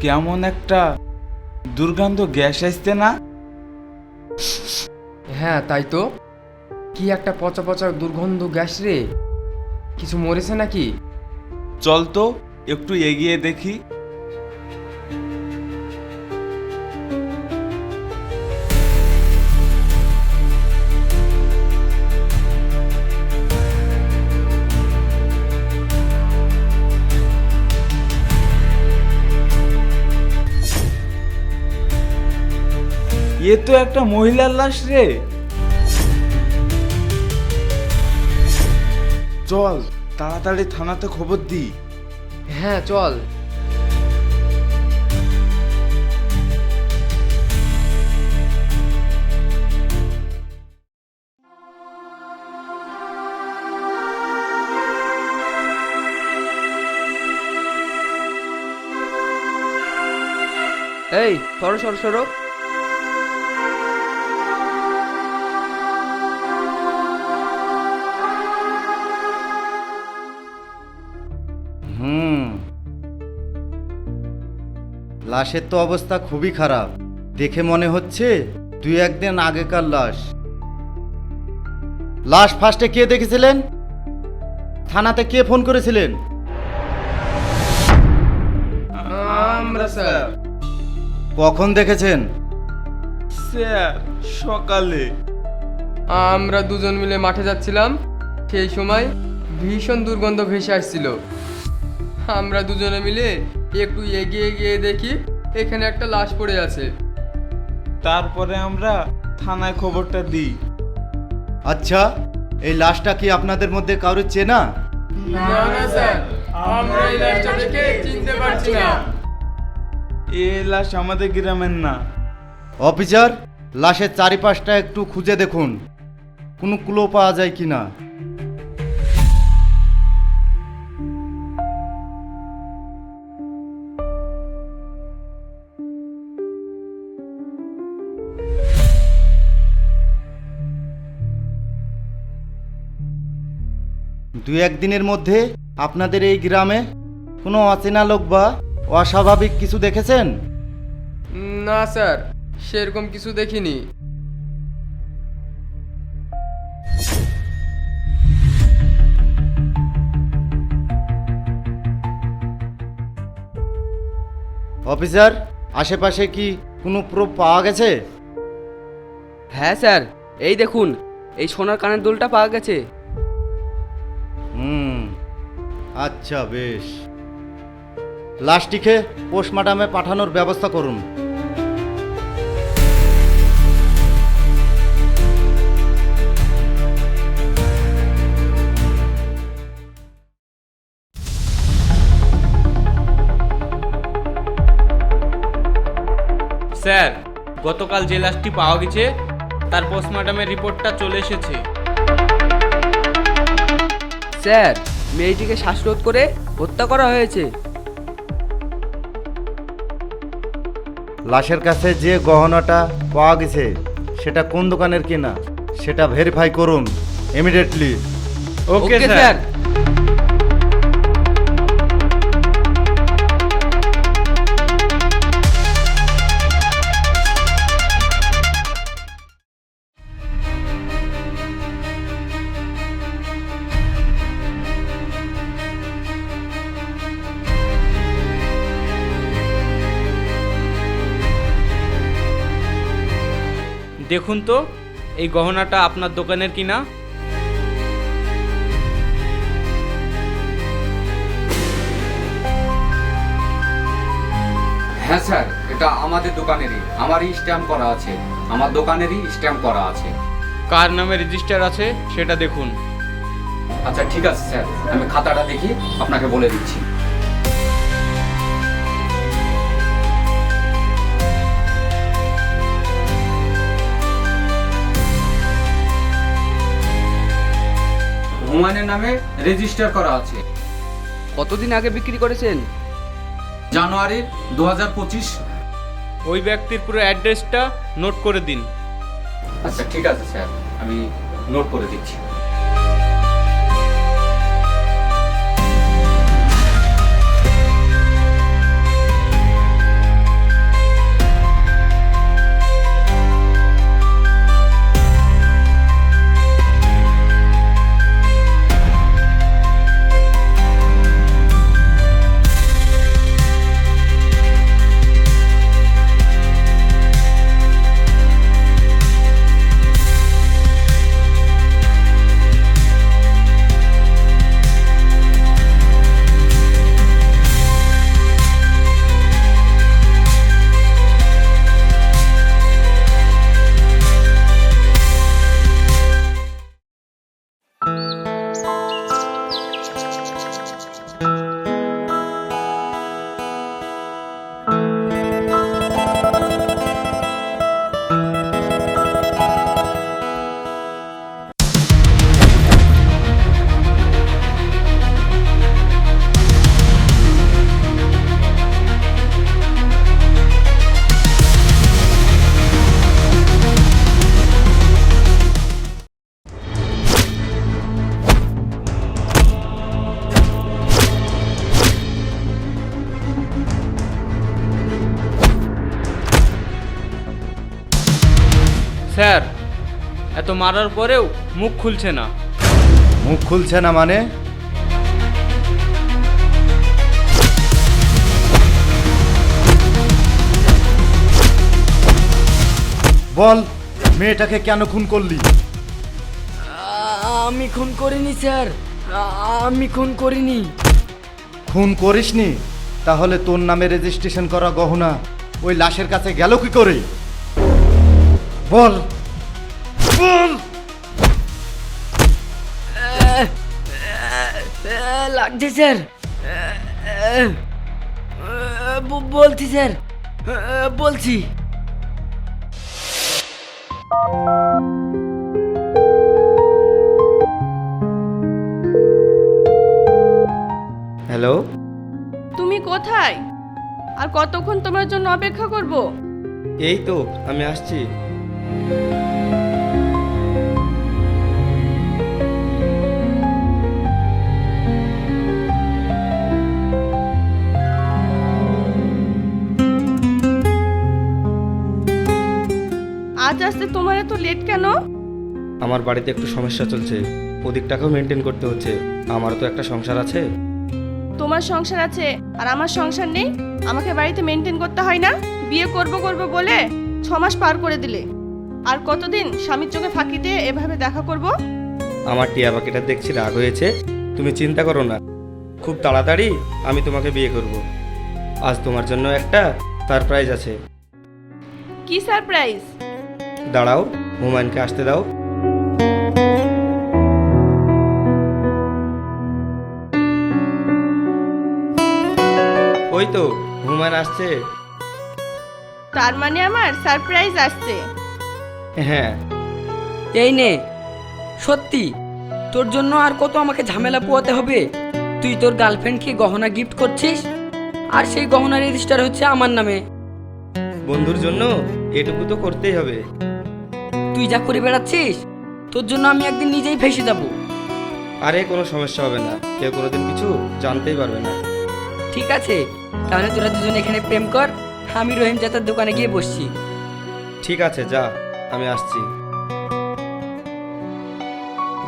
কেমন একটা দুর্গন্ধ গ্যাস আসছে না? হ্যাঁ তাই তো। কি একটা পচা পচা দুর্গন্ধ গ্যাস রে? কিছু মরেছে নাকি? চল তো একটু এগিয়ে দেখি। এ তো একটা মহিলার লাশ রে। চল তাড়াতাড়ি থানাতে খবর দি। হ্যাঁ চল। এই সরো সরো সরো। লাশের তো অবস্থা খুবই খারাপ। দেখে মনে হচ্ছে দুই একদিন আগেকার লাশ। লাশ ফার্স্টে কে দেখেছিলেন? থানাতে কে ফোন করেছিলেন? আমরা স্যার। কখন দেখেছেন? স্যার সকালে। আমরা দুজন মিলে মাঠে যাচ্ছিলাম। সেই সময় ভীষণ দুর্গন্ধ ভেসে আসছিল। আমরা দুজনে মিলে একটু এগিয়ে গিয়ে দেখি এখানে একটা লাশ পড়ে আছে। তারপরে আমরা থানায় খবরটা দিই। আচ্ছা এই লাশটা কি আপনাদের মধ্যে কারোর চেনা? না না স্যার আমরা এই লাশটা দেখে চিনতে পারছি না। এ লাশ আমাদের গ্রামের না। অফিসার লাশের চারিপাশটা একটু খুঁজে দেখুন। কোনো ক্লো পাওয়া যায় কি না দু একদিনের মধ্যে আপনাদের এই গ্রামে কোনো অচেনা লোক বা অস্বাভাবিক কিছু দেখেছেন? না স্যার সেরকম কিছু দেখিনি। অফিসার আশেপাশে কি কোনো প্রুফ পাওয়া গেছে? হ্যাঁ স্যার এই দেখুন এই সোনার কানের দুলটা পাওয়া গেছে। হুম। আচ্ছা বেশ। লাশটিকে পোস্টমার্টামে পাঠানোর ব্যবস্থা করুন। স্যার গতকাল যে লাশটি পাওয়া গেছে তার পোস্টমর্টমের রিপোর্টটা চলে এসেছে। স্যার মেয়েটিকে শ্বাসরোধ করে হত্যা করা হয়েছে। লাশের কাছে যে গহনাটা পাওয়া গেছে সেটা কোন দোকানের কিনা সেটা ভেরিফাই করুন ইমিডিয়েটলি ওকে স্যার দেখুন তো এই গহনাটা আপনার দোকানের কিনা? হ্যাঁ স্যার এটা আমাদের দোকানেরই। আমারই স্ট্যাম্প করা আছে। আমার দোকানেরই স্ট্যাম্প করা আছে। কার নামে রেজিস্টার আছে সেটা দেখুন। আচ্ছা ঠিক আছে স্যার। আমি খাতাটা দেখি আপনাকে বলে দিচ্ছি। হুমায়ুনের নামে রেজিস্টার করা আছে। কতদিন আগে বিক্রি করেছেন? জানুয়ারি দু হাজার পঁচিশ। ওই ব্যক্তির পুরো অ্যাড্রেসটা নোট করে দিন। আচ্ছা ঠিক আছে স্যার আমি নোট করে দিচ্ছি। স্যার এত মারার পরেও মুখ খুলছে না। মুখ খুলছে না মানে? বল মেয়েটাকে কেন খুন করলি? আমি খুন করিনি স্যার। আমি খুন করিনি। খুন করিসনি? তাহলে তোর নামে রেজিস্ট্রেশন করা গহনা ওই লাশের কাছে গেল কি করে? বল বল লাগছে স্যার। বলছি স্যার। বলছি। হ্যালো তুমি কোথায়? আর কতক্ষণ তোমার জন্য অপেক্ষা করব? এই তো আমি আসছি। আজ আসতে তোমার এত লেট কেন? আমার বাড়িতে একটু সমস্যা চলছে। ওদিকটাকেও মেনটেন করতে হচ্ছে। আমারও তো একটা সংসার আছে। তোমার সংসার আছে আর আমার সংসার নেই? আমাকে বাড়িতে মেনটেন করতে হয় না? বিয়ে করব করব বলে ছ মাস পার করে দিলে। আর কতদিন স্বামীর চোখে ফাঁকি দিয়ে এভাবে দেখা করব? আমার টিয়া পাখিটা দেখছি রাগ হয়েছে। তুমি চিন্তা করো না। খুব তাড়াতাড়ি আমি তোমাকে বিয়ে করব। আজ তোমার জন্য একটা সারপ্রাইজ আছে। কি সারপ্রাইজ দাঁড়াও হুমায়ুনকে আসতে দাও। ওই তো হুমায়ুন আসছে। তার মানে আমার সারপ্রাইজ আসছে। হ্যাঁ। এই নে সত্যি তোর জন্য আর কত আমাকে ঝামেলা পোয়াতে হবে? তুই তোর গার্লফ্রেন্ডকে গহনা গিফট করছিস? আর সেই গহনা রেজিস্টার হচ্ছে আমার নামে। বন্ধুর জন্য এটুকু তো করতেই হবে। তুই যা করে বেড়াচ্ছিস তোর জন্য আমি একদিন নিজেই ফেসে যাব। আরে কোনো সমস্যা হবে না। কেউ কোনোদিন কিছু জানতেই পারবে না। ঠিক আছে তাহলে তোরা দুজন এখানে প্রেম কর আমি রহিম জাতার দোকানে গিয়ে বসছি। ঠিক আছে যা। আমি আসছি।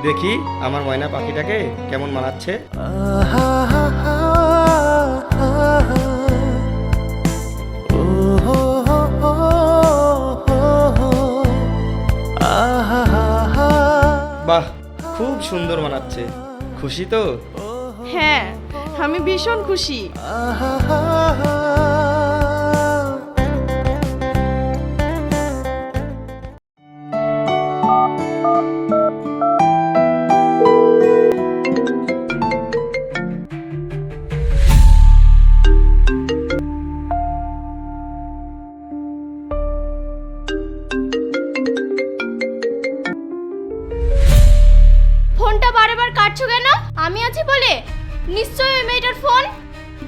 দেখি আমার ময়না পাখিটাকে কেমন মানাচ্ছে। বাহ, খুব সুন্দর মানাচ্ছে। খুশি তো? হ্যাঁ আমি ভীষণ খুশি। ফোনটা আমি আছি বলে? নিশ্চয়ই ওই মেয়েটার ফোন?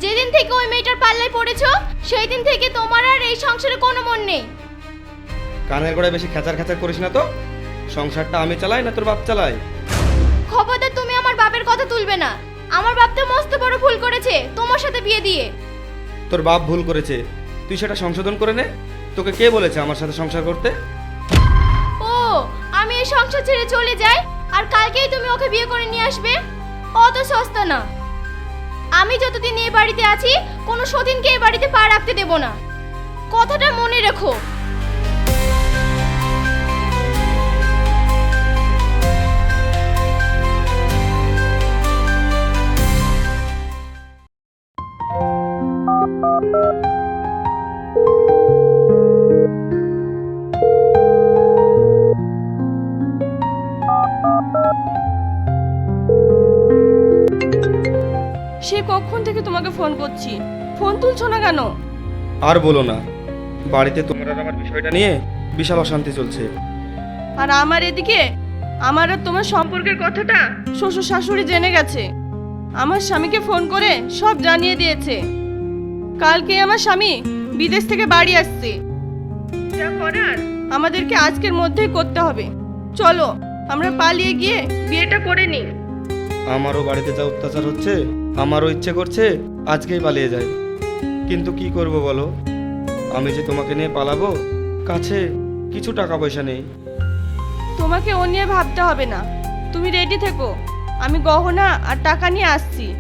যেদিন থেকে ওই মেয়েটার পাল্লায় পড়েছো সেই দিন থেকে তোমার আর এই সংসারে কোনো মন নেই। কানের গোড়ায় বেশি খেচার খেচার করিস না তো? সংসারটা আমি চালাই না তোর বাপ চালাই খবরদার তুমি আমার বাপের কথা তুলবে না। আমার বাপ তো মস্ত বড় ভুল করেছে তোমার সাথে বিয়ে দিয়ে। তোর বাপ ভুল করেছে। তুই সেটা সংশোধন করে নে। তোকে কে বলেছে আমার সাথে সংসার করতে? ও আমি এই সংসার ছেড়ে চলে যাই আর কালকেই তুমি ওকে বিয়ে করে নিয়ে আসবে? অত সস্তা না। আমি যতদিন এই বাড়িতে আছি, কোনো সতীনকে এ বাড়িতে পা রাখতে দেব না। কথাটা মনে রেখো। সে কখন থেকে তোমাকে ফোন করছি? ফোন তুলছো না কেন? আর বলো না। বাড়িতে তোমার আর আমার বিষয়টা নিয়ে বিশাল অশান্তি চলছে। আর আমার এদিকে আমার আর তোমার সম্পর্কের কথাটা শ্বশুর শাশুড়ি জেনে গেছে। আমার স্বামীকে ফোন করে সব জানিয়ে দিয়েছে। কালকে আমার স্বামী বিদেশ থেকে বাড়ি আসছে। যা করার আমাদেরকে আজকের মধ্যেই করতে হবে। চলো আমরা পালিয়ে গিয়ে বিয়েটা করে নিই। আমারও বাড়িতে যা অত্যাচার হচ্ছে আমারও ইচ্ছে করছে আজকেই পালিয়ে যাই কিন্তু কি করব বলো? আমি যে তোমাকে নিয়ে পালাবো, কাছে কিছু টাকা পয়সা নেই। তোমাকে ও নিয়ে ভাবতে হবে না। তুমি রেডি থেকো। আমি গহনা আর টাকা নিয়ে আসছি।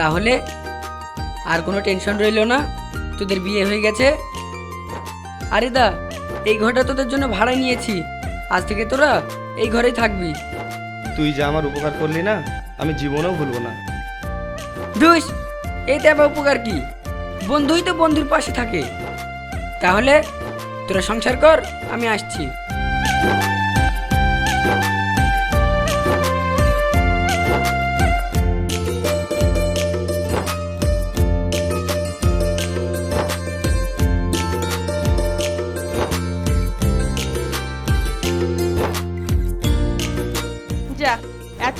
তাহলে আর কোনো টেনশন রইল না। তোদের বিয়ে হয়ে গেছে। আরে দা এই ঘরটা তোদের জন্য ভাড়া নিয়েছি। আজ থেকে তোরা এই ঘরেই থাকবি। তুই যা আমার উপকার করলি না আমি জীবনেও ভুলবো না। দুস এইতে আবার উপকার কি? বন্ধুই তো বন্ধুর পাশে থাকে। তাহলে তোরা সংসার কর আমি আসছি।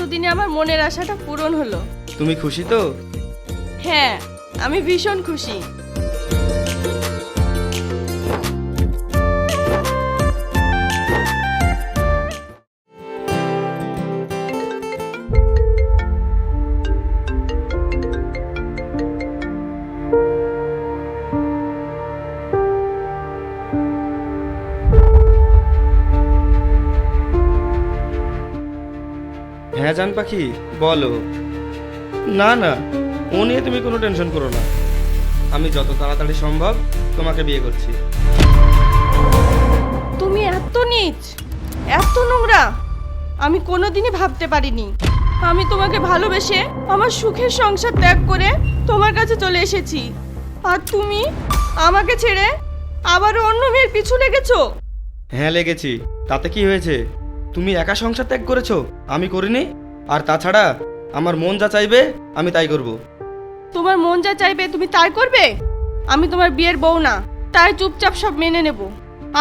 এতদিনে আমার মনের আশাটা পূরণ হলো। তুমি খুশি তো? হ্যাঁ আমি ভীষণ খুশি। জান পাখি? বলো। না না ও নিয়ে তুমি কোনো টেনশন করো না। আমি যত তাড়াতাড়ি সম্ভব তোমাকে বিয়ে করছি। তুমি এত নিচ এত নোংরা আমি কোনোদিনই ভাবতে পারিনি। আমি তোমাকে ভালোবেসে আমার সুখের সংসার ত্যাগ করে তোমার কাছে চলে এসেছি। আর তুমি আমাকে ছেড়ে আবারও অন্য মেয়ের পিছু লেগেছো? হ্যাঁ লেগেছি। তাতে কি হয়েছে? তুমি একা সংসার ত্যাগ করেছ? আমি করিনি? আর তাছাড়া আমার মন যা চাইবে আমি তাই করব। তোমার মন যা চাইবে তুমি তাই করবে? আমি তোমার বিয়ের বউ না তাই চুপচাপ সব মেনে নেব।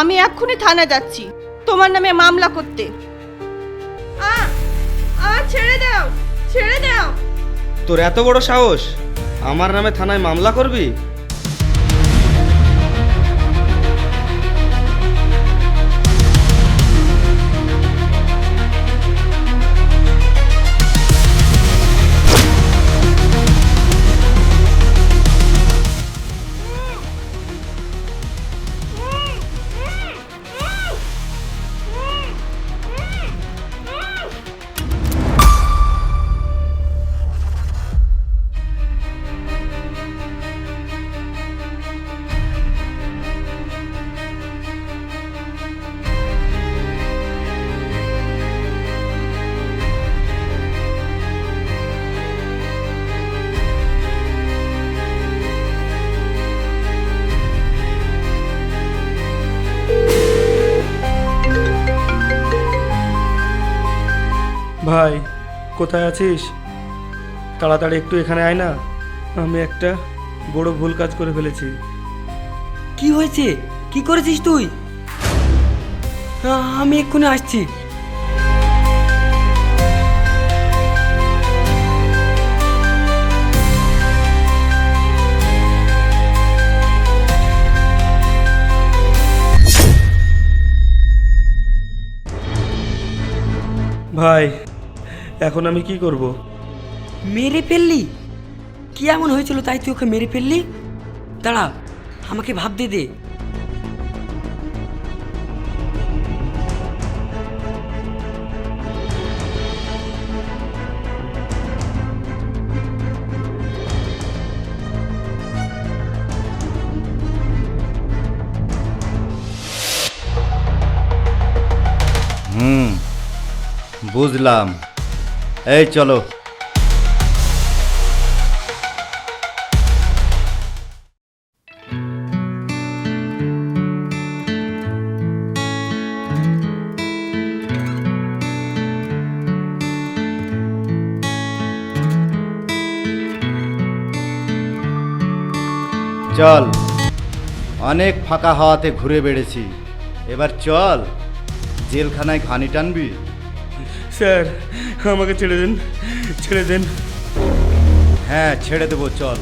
আমি এক্ষুনি থানা যাচ্ছি তোমার নামে মামলা করতে। আ আ ছেড়ে দাও ছেড়ে দাও। তোর এত বড় সাহস? আমার নামে থানায় মামলা করবি? কোথায় আছিস? তাড়াতাড়ি একটু এখানে আয় না। আমি একটা বড় ভুল কাজ করে ফেলেছি। কি হয়েছে? কি করেছিস তুই? আমি এক্ষুনি আসছি। ভাই এখন আমি কি করব? মেরে ফেললি? কি এমন হয়েছিল তাই তুই ওকে মেরে ফেললি? দাঁড়া আমাকে ভাবতে দে। হুম বুঝলাম। এই চলো। চল। অনেক ফাঁকা হাওয়াতে ঘুরে বেড়েছি। এবার চল। জেলখানায় ঘানি টানবি? স্যার আমাকে ছেড়ে দিন ছেড়ে দিন। হ্যাঁ ছেড়ে দেবো চল।